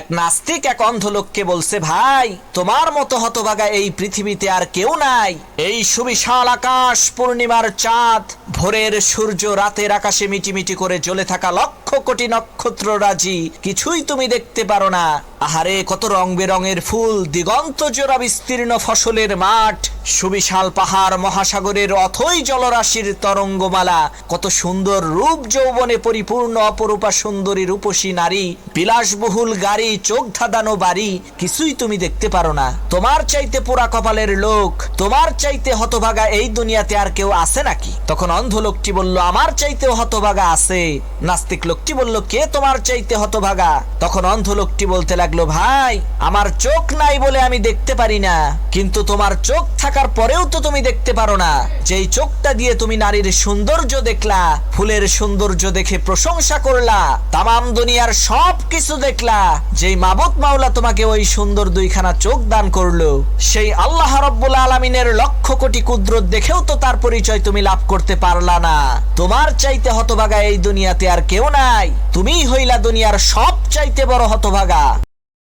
এক নাস্তিক, এক অন্ধ লোককে বলছে, ভাই, তোমার মতো হতভাগা এই পৃথিবীতে আর কেউ নাই। এই সুবিশাল আকাশ পূর্ণিমার চাঁদ, ভোরের সূর্য রাতের আকাশে মিটিমিটি করে জ্বলে থাকা লক্ষ কোটি নক্ষত্র রাজি কিছুই তুমি দেখতে পারো না। আহারে, কত রং বেরঙের ফুল, দিগন্ত জোড়া বিস্তীর্ণ ফসলের মাঠ, সুবিশাল পাহাড় মহাসাগরের অথই জলরাশির তরঙ্গমালা, কত সুন্দর রূপ যৌবনে পরিপূর্ণ অপরূপা সুন্দরী রূপসী নারী, বিলাসবহুল গাড়ি চোখ ধাঁধানো বাড়ি, কিছুই তুমি দেখতে পারো না। তোমার চাইতে পোড়া কপালের লোক, তোমার চাইতে হতভাগা এই দুনিয়াতে আর কেউ আছে নাকি? তখন অন্ধ লোকটি বলল, আমার চাইতেও হতভাগা আছে। নাস্তিক লোকটি বলল, কে তোমার চাইতে হতভাগা? তখন অন্ধ লোকটি বলতে লাগল, ভাই, আমার চোখ নাই বলে আমি দেখতে পারি না, কিন্তু তোমার চোখ থাকার পরেও তো তুমি দেখতে পারো না। যেই চোখটা দিয়ে তুমি নারীর সৌন্দর্য দেখলা, ফুলের সৌন্দর্য দেখে প্রশংসা করলা, তামাম দুনিয়ার সব কিছু দেখলা, যেই মাবুত মাওলা তোমাকে ওই সুন্দর দুইখানা চোখ দান করল, সেই আল্লাহ রব্বুল আলমিনের লক্ষ কোটি কুদরত দেখেও তো তার পরিচয় তুমি লাভ করতে পারলা না। তোমার চাইতে হতভাগা এই দুনিয়াতে আর কেউ নাই তুমিই হইলা দুনিয়ার সব চাইতে বড় হতভাগা।